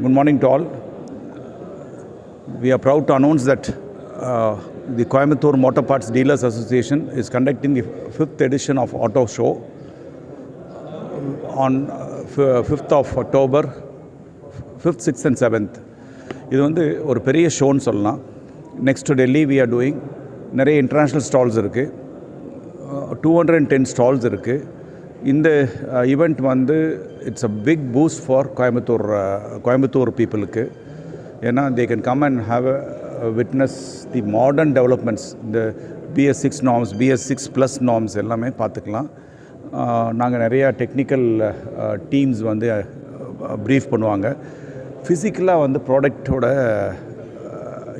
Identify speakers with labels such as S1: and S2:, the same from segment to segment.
S1: Good morning to all. We are proud to announce that uh, the Coimbatore Motor Parts Dealers Association is conducting the fifth edition of Auto Show on uh, f- 5th of October, 5th, 6th and 7th. இது வந்து ஒரு பெரிய ஷோன்னு சொல்லலாம் next to Delhi we are doing நிறைய international stalls இருக்குது two hundred and ten stalls இருக்குது இந்த ஈவெண்ட் வந்து it's a big boost for Coimbatore Coimbatore பீப்புளுக்கு ஏன்னா they can come and have a witness the modern developments இந்த BS six norms BS six plus norms எல்லாமே பார்த்துக்கலாம். நாங்கள் நிறையா டெக்னிக்கல் டீம்ஸ் வந்து ப்ரீஃப் பண்ணுவாங்க. ஃபிசிக்கலாக வந்து ப்ராடக்டோட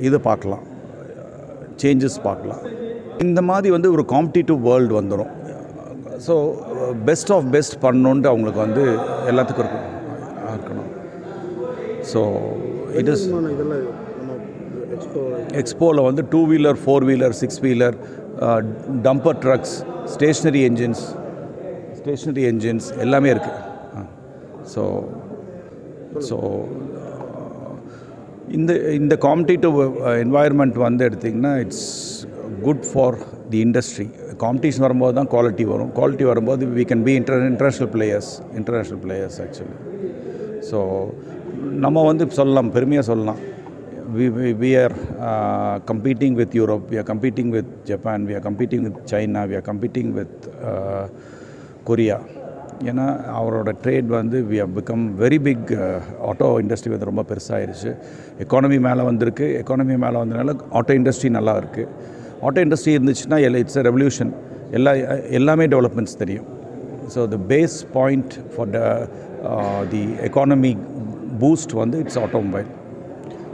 S1: இது பார்க்கலாம். சேஞ்சஸ் பார்க்கலாம். இந்த மாதிரி வந்து ஒரு காம்படிட்டிவ் வேர்ல்டு வந்துடும் ஸோ பெஸ்ட் ஆஃப் பெஸ்ட் பண்ணணுன்ட்டு அவங்களுக்கு வந்து எல்லாத்துக்கும் இருக்கும். இருக்கணும். ஸோ இட் இஸ் எக்ஸ்போவில் வந்து two wheeler four wheeler six wheeler dumper trucks stationary engines stationary engines எல்லாமே இருக்குது ஸோ ஸோ இந்த இந்த காம்படிட்டிவ் என்வாயர்மெண்ட் வந்து எடுத்திங்கன்னா it's good for the industry competition வரும்போது தான் குவாலிட்டி வரும். குவாலிட்டி வரும்போது we can be inter international players international players actually so நம்ம வந்து சொல்லலாம் பெருமையாக சொல்லலாம். We, we, we are uh, competing with Europe, we are competing with Japan, we are competing with China, we are competing with uh, Korea. ஏன்னா அவரோட trade வந்து we have become very big auto industry வந்து ரொம்ப பெருசாகிருச்சு economy மேலே வந்திருக்கு. Economy மேலே வந்ததுனால auto industry நல்லா இருக்குது ஆட்டோ இண்டஸ்ட்ரி இருந்துச்சுன்னா எல்லா இட்ஸ் அ ரெவல்யூஷன் எல்லா எல்லாமே டெவலப்மெண்ட்ஸ் தெரியும். So the base point for the the economy boost வந்து இட்ஸ் ஆட்டோமொபைல்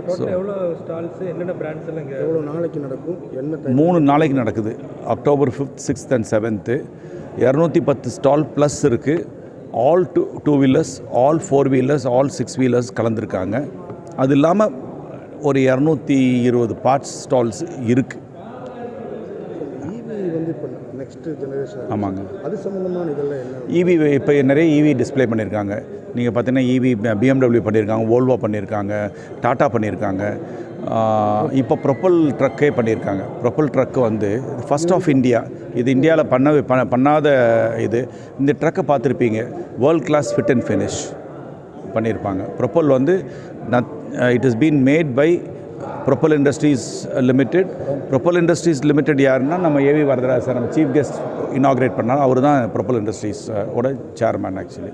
S2: டோட்டல் எவ்வளோ ஸ்டால்ஸ் என்னென்ன பிராண்ட்ஸ் எல்லாம் இங்கே?
S3: எவ்வளோ நாளைக்கு நடக்கும்? என்ன டைம்
S1: மூணு நாளைக்கு நடக்குது. October fifth sixth and seventh இரநூத்தி பத்து ஸ்டால் ப்ளஸ் இருக்குது all two two wheelers all four wheelers all six wheelers கலந்துருக்காங்க. அது இல்லாமல் ஒரு இரநூத்தி இருபது பார்ட்ஸ் ஸ்டால்ஸ் இருக்குது
S3: ஈவி வந்து இப்போ நெக்ஸ்ட் ஜெனரேஷன்
S1: ஆமாங்க.
S3: அது சம்மந்தமான இதெல்லாம் என்ன?
S1: இவி இப்போ நிறைய இவி டிஸ்ப்ளே பண்ணியிருக்காங்க. நீங்கள் பார்த்தீங்கன்னா இவி பிஎம்டபிள்யூ பண்ணியிருக்காங்க ஓல்வோ பண்ணியிருக்காங்க டாட்டா பண்ணியிருக்காங்க. இப்போ ப்ரொப்பல் ட்ரக்கே பண்ணியிருக்காங்க. ப்ரொப்பல் ட்ரக்கு வந்து ஃபர்ஸ்ட் ஆஃப் இந்தியா இது இந்தியாவில் பண்ண பண்ண பண்ணாத இது. இந்த ட்ரக்கை பார்த்துருப்பீங்க. World class fit and finish பண்ணியிருப்பாங்க. ப்ரொப்பல் வந்து not it is been made by propel industries limited propel industries limited யாருன்னா நம்ம ஏவி வரதராஜ் சார் நம்ம சீஃப் கெஸ்ட் இனாக்ரேட் பண்ணால் அவர் தான் ப்ரொப்பல் இண்டஸ்ட்ரீஸோட சேர்மேன் ஆக்சுவலி